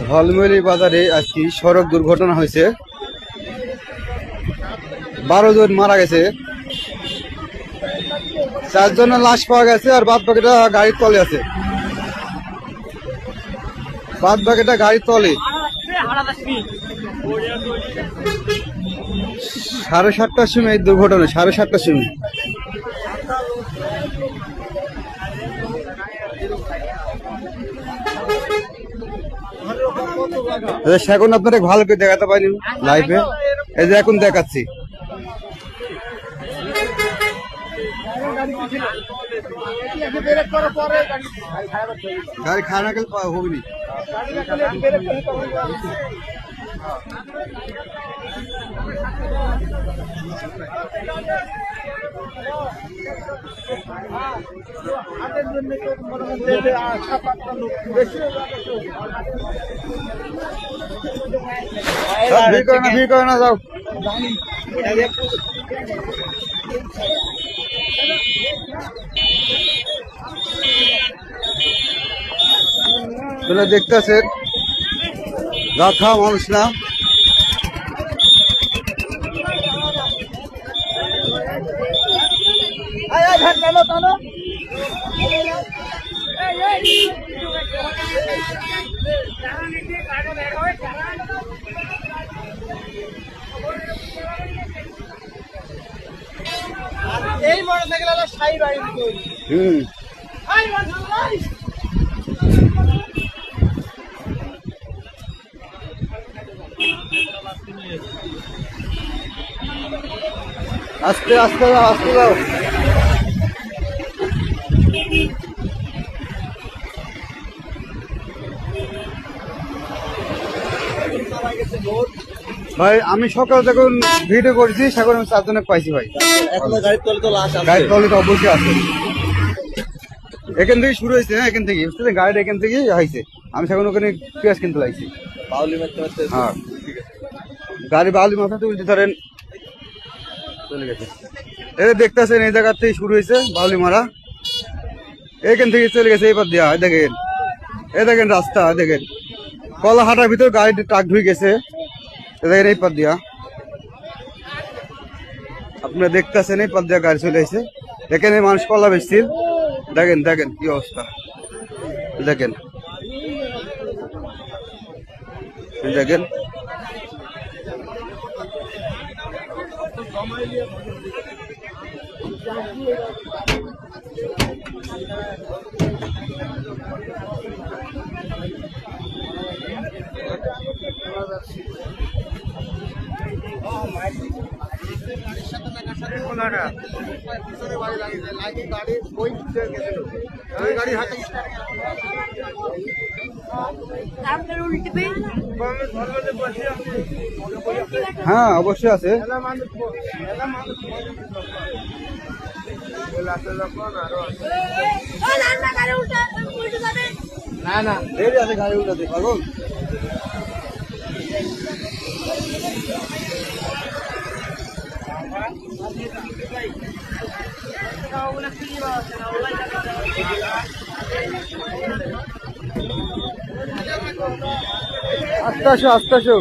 ঝলমলি বাজারে আজকে সড়ক দুর্ঘটনা হয়েছে। বারো জন মারা গেছে। চারজনের লাশ পাওয়া গেছে আর বাদ বাকিটা গাড়ির তলে আছে। বাদ বাকিটা গাড়ির তলে। সাড়ে সাতটার সময় এই দুর্ঘটনা, সাড়ে সাতটার সময়। এখন আপনারা ভালো করে দেখাতে পারিনি লাইভে এই যে এখন দেখাচ্ছি। গাড়ি খায় না গেলে পাওয়া হবে নি সব ভিড় করে না ভিড় করে না যাও চলে দেখতেছেন রাখা মানুষ না এই মোটরসাইকেল হলো সাই বাড়ি হুম। আস্তে আস্তে আস্তে যাও। ভাই আমি সকালে যখন ভিডিও করেছি সেখানে আমি চারজনে পাইছি ভাই। গাড়ির তলে তো অবশ্যই আছে। এখান থেকে শুরু হয়েছে হ্যাঁ এখান থেকে বুঝতে গাড়িটা এখান থেকেই হয়েছে। আমি সেখানে ওখানে পেঁয়াজ কিনতে লাগছি। বাউলি হ্যাঁ। গাড়ি বালি মাথা তুলতে ধরেন চলে গেছে। এই দেখতেছেন এই জায়গা থেকে শুরু হয়েছে বাউলি মারা। এখান থেকে চলে গেছে এবার দেওয়া দেখেন। এ দেখেন রাস্তা দেখেন। কলাহাটার ভিতর গাড়ি ট্রাক ঢুকে গেছে। এই দেখেন এই পার দিয়া। আপনারা দেখতেছেন এই পার দিয়া গাড়ি চলে এসে এখানে মানুষ কলা বেচছিল দেখেন দেখেন কি অবস্থা। দেখেন। এই দেখেন। হ্যাঁ অবশ্যই আছে। না না। দেরি আছে গাড়ি উঠাতে পাগল। আস্তে আসো আস্তে আসো।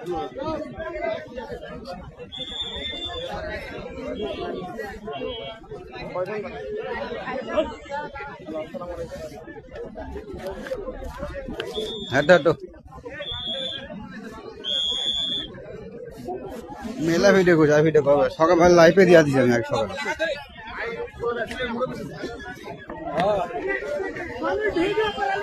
চল যাও। হাঁটো হাঁটো মেলা ভিডিও করছি আর ভিডিও করবে সকালবেলা লাইফে দিয়া দিচ্ছি আমি এক সকালে ভিডিও করে